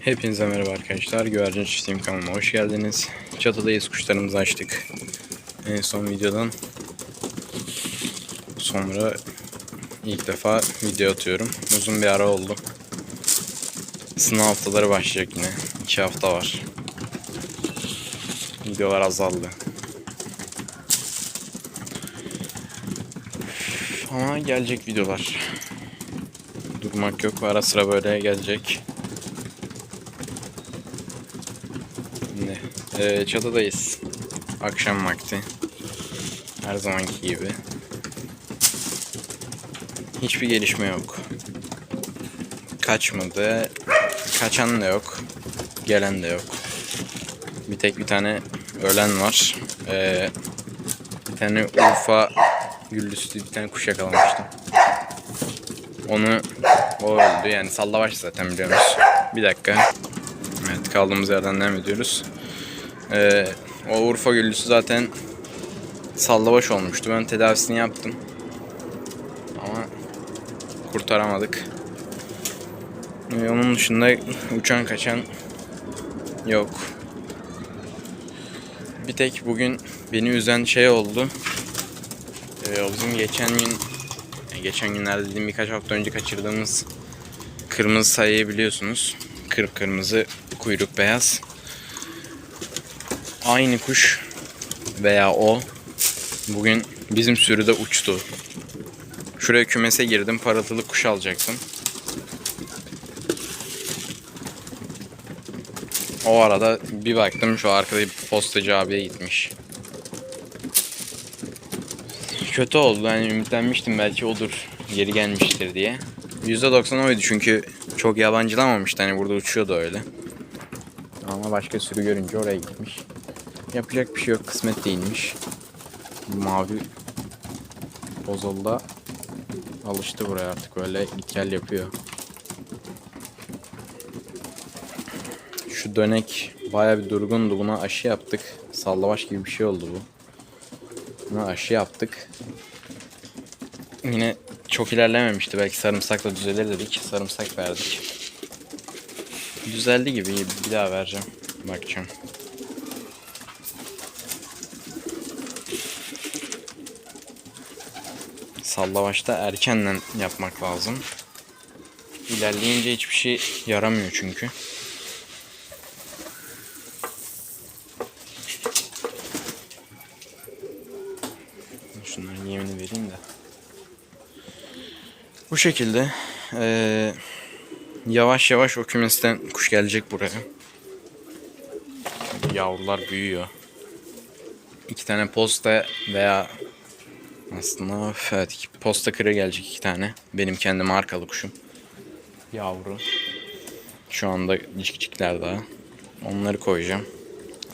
Hepinize merhaba arkadaşlar. Güvercin Çiftliğim kanalıma hoş geldiniz. Çatıdayız kuşlarımızı açtık. En son videodan sonra ilk defa video atıyorum. Uzun bir ara oldu. Sınav haftaları başlayacak yine. 2 hafta var. Videolar azaldı. Ama gelecek videolar. Durmak yok. Ara sıra böyle gelecek. Eee, çatıdayız. Akşam vakti. Her zamanki gibi. Hiçbir gelişme yok. Kaçmadı. Kaçan da yok. Gelen de yok. Bir tek bir tane ölen var. Eee, bir tane Urfa güllüsü bir tane kuş yakalamıştım. Onu o öldü yani sallabaş zaten biliyorsunuz. Bir dakika. Evet kaldığımız yerden devam ediyoruz. Ee, o Urfa güllüsü zaten sallabaş olmuştu. Ben tedavisini yaptım. Ama kurtaramadık. Ee, onun dışında uçan kaçan yok. Bir tek bugün beni üzen şey oldu. Ee, bizim geçen gün yani geçen günlerde dediğim birkaç hafta önce kaçırdığımız kırmızı sayıyı biliyorsunuz. Kır kırmızı kuyruk beyaz. Aynı kuş veya o bugün bizim sürüde uçtu. Şuraya kümese girdim parıltılı kuş alacaktım. O arada bir baktım şu arkada bir postacı abiye gitmiş. Kötü oldu. Yani ümitlenmiştim belki odur. Geri gelmiştir diye. %90 oydu çünkü çok yabancılamamıştı. Hani burada uçuyordu öyle. Ama başka sürü görünce oraya gitmiş. Yapacak bir şey yok. Kısmet değilmiş. Mavi Bozolda alıştı buraya artık öyle git gel yapıyor. Şu dönek baya bir durgundu. Buna aşı yaptık. Sallavaş gibi bir şey oldu bu. Buna aşı yaptık. Yine çok ilerlememişti. Belki sarımsakla düzelir dedik. Sarımsak verdik. Düzeldi gibi. Bir daha vereceğim. Bakacağım. Sallavaşta erkenden yapmak lazım. İlerleyince hiçbir şey yaramıyor çünkü. Şunların yemini vereyim de. Bu şekilde eee, yavaş yavaş o kümesten kuş gelecek buraya. Yavrular büyüyor. İki tane posta veya aslında evet posta kırı gelecek iki tane. Benim kendi markalı kuşum. Yavru. Şu anda cikcikler daha. Onları koyacağım.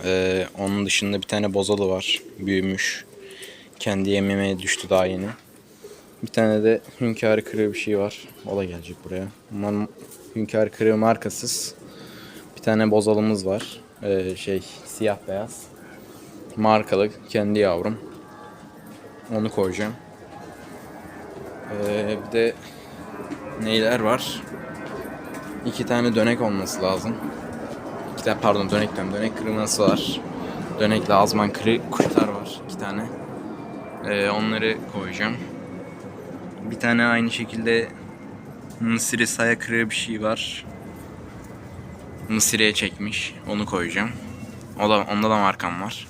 Eee, onun dışında bir tane bozalı var. Büyümüş. Kendi yememeye düştü daha yeni. Bir tane de hünkârı kırığı bir şey var. O da gelecek buraya. Bunlar hünkârı kırığı markasız. Bir tane bozalımız var. Ee, şey siyah beyaz. Markalı kendi yavrum. Onu koyacağım. Ee, bir de neyler var? İki tane dönek olması lazım. İki tane pardon dönek diyorum. Dönek kırılması var. Dönekli azman kırı kuşlar var. iki tane. Ee, onları koyacağım. Bir tane aynı şekilde Mısır'ı saya kırığı bir şey var. Mısır'e çekmiş. Onu koyacağım. O da, onda da markam var.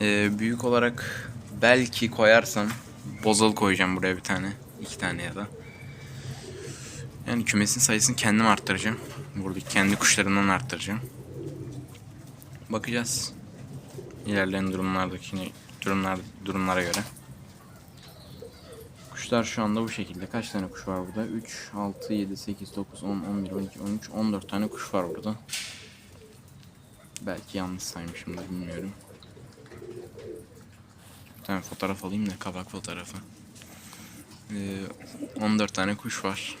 Ee, büyük olarak belki koyarsam bozal koyacağım buraya bir tane. iki tane ya da. Yani kümesin sayısını kendim arttıracağım. Buradaki kendi kuşlarımdan arttıracağım. Bakacağız. İlerleyen durumlardaki durumlar durumlara göre. Kuşlar şu anda bu şekilde. Kaç tane kuş var burada? 3, 6, 7, 8, 9, 10, 11, 12, 13, 14 tane kuş var burada. Belki yanlış saymışımdır bilmiyorum. Tane fotoğraf alayım da kabak fotoğrafı. Ee, 14 tane kuş var.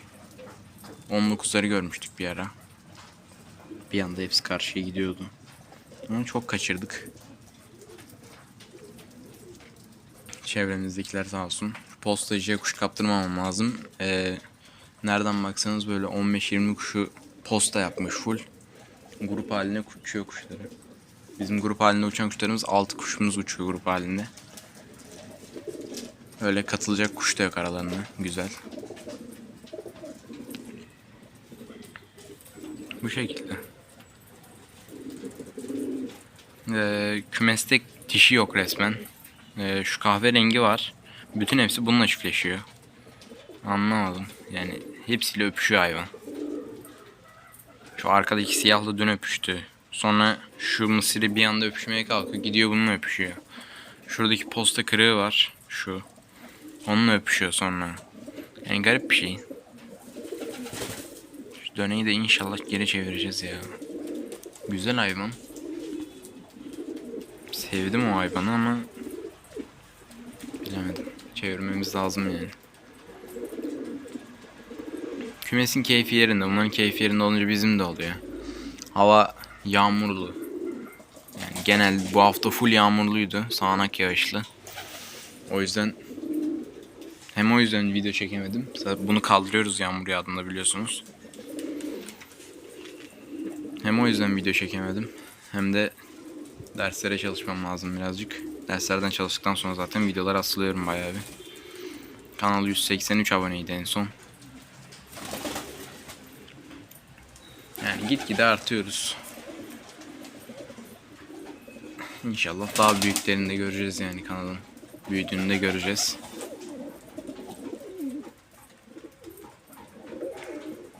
19'ları görmüştük bir ara. Bir anda hepsi karşıya gidiyordu. Ama çok kaçırdık. Çevremizdekiler sağ olsun. Postacıya kuş kaptırmamam lazım. Ee, Nereden baksanız böyle 15-20 kuşu posta yapmış full. Grup haline uçuyor kuşları. Bizim grup halinde uçan kuşlarımız 6 kuşumuz uçuyor grup halinde. Öyle katılacak kuş da yok aralarında. Güzel. Bu şekilde. Ee, kümeste dişi yok resmen. Ee, şu kahverengi var. Bütün hepsi bununla çiftleşiyor. Anlamadım. Yani hepsiyle öpüşüyor hayvan. Şu arkadaki siyahla dün öpüştü. Sonra şu mısırı bir anda öpüşmeye kalkıyor. Gidiyor bununla öpüşüyor. Şuradaki posta kırığı var. Şu. Onunla öpüşüyor sonra. Yani garip bir şey. Şu döneyi de inşallah geri çevireceğiz ya. Güzel hayvan. Sevdim o hayvanı ama bilemedim. Çevirmemiz lazım yani. Kümesin keyfi yerinde. Bunların keyfi yerinde olunca bizim de oluyor. Hava yağmurlu. Yani genel bu hafta full yağmurluydu. Sağanak yağışlı. O yüzden hem o yüzden video çekemedim. Bunu kaldırıyoruz yağmur yağdığında biliyorsunuz. Hem o yüzden video çekemedim. Hem de derslere çalışmam lazım birazcık. Derslerden çalıştıktan sonra zaten videolar asılıyorum bayağı bir. Kanal 183 aboneydi en son. Yani gitgide artıyoruz. İnşallah daha büyüklerini de göreceğiz yani kanalın. Büyüdüğünü de göreceğiz.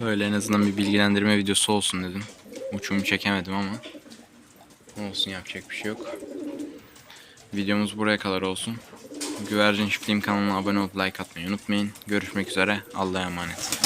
Böyle en azından bir bilgilendirme videosu olsun dedim. Uçumu çekemedim ama. Olsun yapacak bir şey yok. Videomuz buraya kadar olsun. Güvercin Çiftliğim kanalına abone olup like atmayı unutmayın. Görüşmek üzere. Allah'a emanet.